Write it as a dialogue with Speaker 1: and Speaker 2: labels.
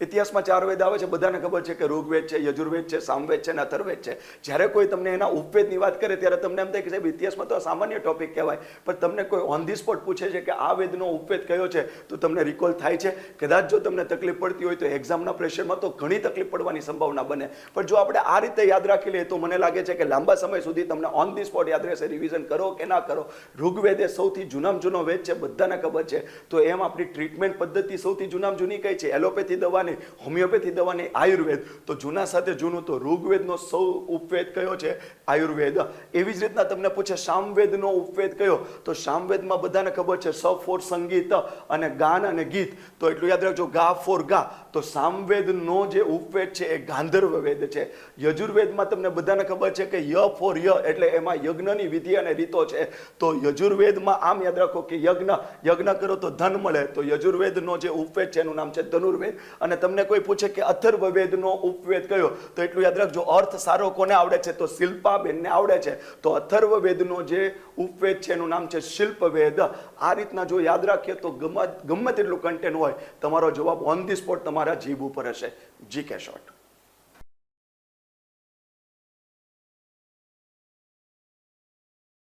Speaker 1: ઇતિહાસમાં ચાર વેદ આવે છે, બધાને ખબર છે કે ઋગ્વેદ છે, યજુર્વેદ છે, સામવેદ છે અને અથર્વેદ છે. જ્યારે કોઈ તમને એના ઉપવેદની વાત કરે, ત્યારે તમને એમ થાય કે સાહેબ, ઇતિહાસમાં તો આ સામાન્ય ટોપિક કહેવાય. પણ તમને કોઈ ઓન ધી સ્પોટ પૂછે છે કે આ વેદનો ઉપવેદ કયો છે, તો તમને રિકોલ થાય છે. કદાચ જો તમને તકલીફ પડતી હોય તો એક્ઝામના પ્રેશરમાં તો ઘણી તકલીફ પડવાની સંભાવના બને. પણ જો આપણે આ રીતે યાદ રાખી લઈએ, તો મને લાગે છે કે લાંબા સમય સુધી તમને ઓન ધી સ્પોટ યાદ રહેશે રિવિઝન કરો કે ના કરો. ઋગ્વેદ એ સૌથી જૂનામાં જૂનો વેદ છે, બધાને ખબર છે. તો એમ આપણી ટ્રીટમેન્ટ પદ્ધતિ સૌથી જૂનામાં જૂની કઈ છે? એલોપેથી દવાની, હોમિયોપેથી દવાની આયુર્વેદ. તો જૂના સાથે જૂનું તો ઋગ્વેદનો સૌ ઉપવેદ કયો છે? આયુર્વેદ. એવી જ રીતના તમને પૂછે, સામવેદનો ઉપવેદ કયો? તો સામવેદમાં બધાને ખબર છે, સ ફોર સંગીત અને ગાન અને ગીત. તો એટલું યાદ રાખજો, ગા, ફોર, ગા. તો સામવેદનો જે ઉપવેદ છે, એ ગાંધર્વ વેદ છે. યજુર્વેદમાં તમને બધાને ખબર છે કે ય, ફોર, ય એટલે એમાં યજ્ઞની વિધિ અને રીતો છે. તો યજુર્વેદમાં આમ યાદ રાખો કે યજ્ઞ યજ્ઞ કરો તો ધન મળે. તો યજુર્વેદનો જે ઉપવેદ છે, એનું નામ છે ધનુર્વેદ. અને તમને કોઈ પૂછે કે અથર્વવેદનો ઉપવેદ કયો, તો એટલું યાદ રાખજો, અર્થ સારો કોને આવડે છે? તો શિલ્પાબેનને આવડે છે. તો અથર્વવેદનો જે ઉપવેદ છે, એનું નામ છે શિલ્પવેદ. આ રીતના જો યાદ રાખીએ તો ગમે ગમે તેટલું કન્ટેન્ટ હોય. તમારો જવાબ ઓન ધી સ્પોટ તમારા જીભ ઉપર હશે. જી કે શોર્ટ